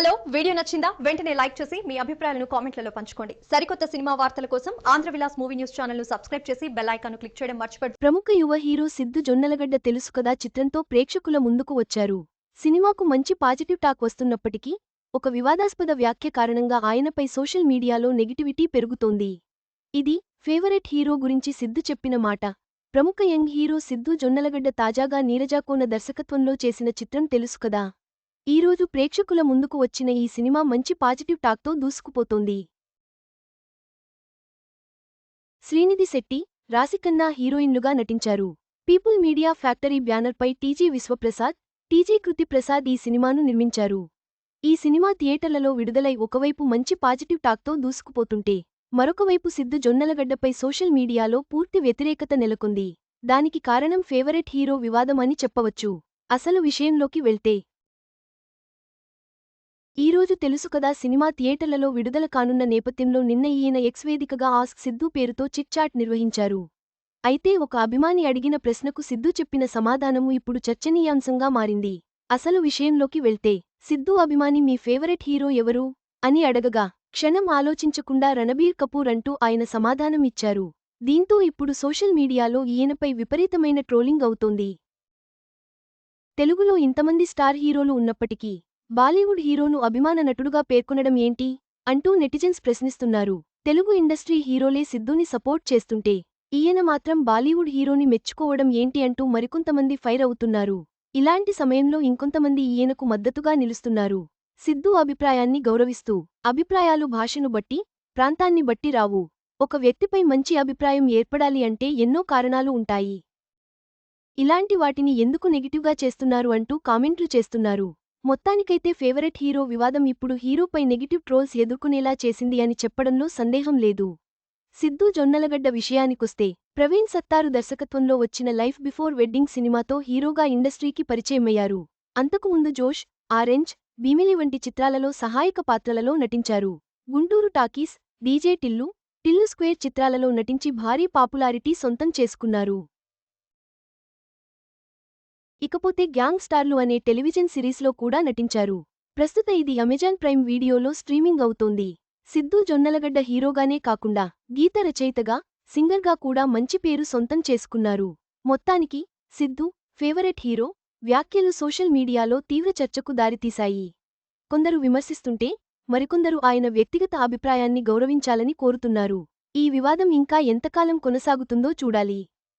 Hello video నచ్చిందా? వెంటనే like చేసి మీ అభిప్రాయాలను కామెంట్లలో పంచుకోండి. సరికొత్త సినిమా వార్తల కోసం ఆంధ్ర విలాస్ మూవీ న్యూస్ ఛానల్ను సబ్స్క్రైబ్ చేసి బెల్ ఐకాన్ క్లిక్ చేయడం మర్చిపోండి ప్రముఖ యువ హీరో సిద్ధు జొన్నలగడ్డ తెలుసు కదా చిత్రంతో ప్రేక్షకుల ముందుకు వచ్చారు. సినిమాకు మంచి పాజిటివ్ టాక్ వస్తున్నప్పటికీ ఒక వివాదాస్పద వ్యాఖ్య కారణంగా ఆయనపై సోషల్ మీడియాలో నెగిటివిటీ పెరుగుతోంది. ఇది ఫేవరెట్ హీరో గురించి సిద్ధు చెప్పిన మాట. ప్రముఖ యంగ్ హీరో సిద్ధు జొన్నలగడ్డ తాజాగా నీరజాకోన దర్శకత్వంలో చేసిన చిత్రం తెలుసుకదా ఈరోజు ప్రేక్షకుల ముందుకు వచ్చిన ఈ సినిమా మంచి పాజిటివ్ టాక్తో దూసుకుపోతోంది. శ్రీనిధి శెట్టి రాశికన్నా హీరోయిన్లుగా నటించారు. పీపుల్ మీడియా ఫ్యాక్టరీ బ్యానర్పై టీజీ విశ్వప్రసాద్ టీజీ కృతిప్రసాద్ ఈ సినిమాను నిర్మించారు. ఈ సినిమా థియేటర్లలో విడుదలై ఒకవైపు మంచి పాజిటివ్ టాక్తో దూసుకుపోతుంటే మరొకవైపు సిద్ధు జొన్నలగడ్డపై సోషల్ మీడియాలో పూర్తి వ్యతిరేకత నెలకొంది. దానికి కారణం ఫేవరెట్ హీరో వివాదం అని చెప్పవచ్చు. అసలు విషయంలోకి వెళ్తే ఈరోజు తెలుసు కదా సినిమా థియేటర్లలో విడుదల కానున్న నేపథ్యంలో నిన్న ఈయన ఎక్స్ వేదికగా ఆస్క్ సిద్ధు పేరుతో చిట్చాట్ నిర్వహించారు. అయితే ఒక అభిమాని అడిగిన ప్రశ్నకు సిద్ధు చెప్పిన సమాధానము ఇప్పుడు చర్చనీయాంశంగా మారింది. అసలు విషయంలోకి వెళ్తే సిద్ధు అభిమాని మీ ఫేవరెట్ హీరో ఎవరు? అని అడగగా క్షణం ఆలోచించకుండా రణబీర్ కపూర్ అంటూ ఆయన సమాధానం ఇచ్చారు. దీంతో ఇప్పుడు సోషల్ మీడియాలో ఈయనపై విపరీతమైన ట్రోలింగ్ అవుతోంది. తెలుగులో ఇంతమంది స్టార్ హీరోలు ఉన్నప్పటికీ బాలీవుడ్ హీరోను అభిమాన నటుడుగా పేర్కొనడం ఏంటి? అంటూ నెటిజన్స్ ప్రశ్నిస్తున్నారు. తెలుగు ఇండస్ట్రీ హీరోలే సిద్ధుని సపోర్ట్ చేస్తుంటే ఈయన మాత్రం బాలీవుడ్ హీరోని మెచ్చుకోవడం ఏంటి అంటూ మరికొంతమంది ఫైర్ అవుతున్నారు. ఇలాంటి సమయంలో ఇంకొంతమంది ఈయనకు మద్దతుగా నిలుస్తున్నారు. సిద్ధు అభిప్రాయాన్ని గౌరవిస్తూ అభిప్రాయాలు భాషను బట్టి ప్రాంతాన్ని బట్టి రావు. ఒక వ్యక్తిపై మంచి అభిప్రాయం ఏర్పడాలి అంటే ఎన్నో కారణాలు ఉంటాయి. ఇలాంటి వాటిని ఎందుకు నెగిటివ్గా చేస్తున్నారు అంటూ కామెంట్లు చేస్తున్నారు. మొత్తానికైతే ఫేవరెట్ హీరో వివాదం ఇప్పుడు హీరోపై నెగిటివ్ ట్రోల్స్ ఎదుర్కొనేలా చేసింది అని చెప్పడంలో సందేహం లేదు. సిద్ధు జొన్నలగడ్డ విషయానికొస్తే ప్రవీణ్ సత్తారు దర్శకత్వంలో వచ్చిన లైఫ్ బిఫోర్ వెడ్డింగ్ సినిమాతో హీరోగా ఇండస్ట్రీకి పరిచయమయ్యారు. అంతకుముందు జోష్ ఆరెంజ్ భీమిలి వంటి చిత్రాలలో సహాయక పాత్రలలో నటించారు. Guntur Talkies DJ Tillu Tillu Square చిత్రాలలో నటించి భారీ పాపులారిటీ సొంతం చేసుకున్నారు. ఇకపోతే గ్యాంగ్ స్టార్లు అనే టెలివిజన్ సిరీస్లో కూడా నటించారు. ప్రస్తుత ఇది అమెజాన్ ప్రైమ్ వీడియోలో స్ట్రీమింగ్ అవుతోంది. సిద్ధు జొన్నలగడ్డ హీరోగానే కాకుండా గీత రచయితగా సింగర్గా కూడా మంచి పేరు సొంతం చేసుకున్నారు. మొత్తానికి సిద్ధు ఫేవరెట్ హీరో వ్యాఖ్యలు సోషల్ మీడియాలో తీవ్ర చర్చకు దారితీశాయి. కొందరు విమర్శిస్తుంటే మరికొందరు ఆయన వ్యక్తిగత అభిప్రాయాన్ని గౌరవించాలని కోరుతున్నారు. ఈ వివాదం ఇంకా ఎంతకాలం కొనసాగుతుందో చూడాలి.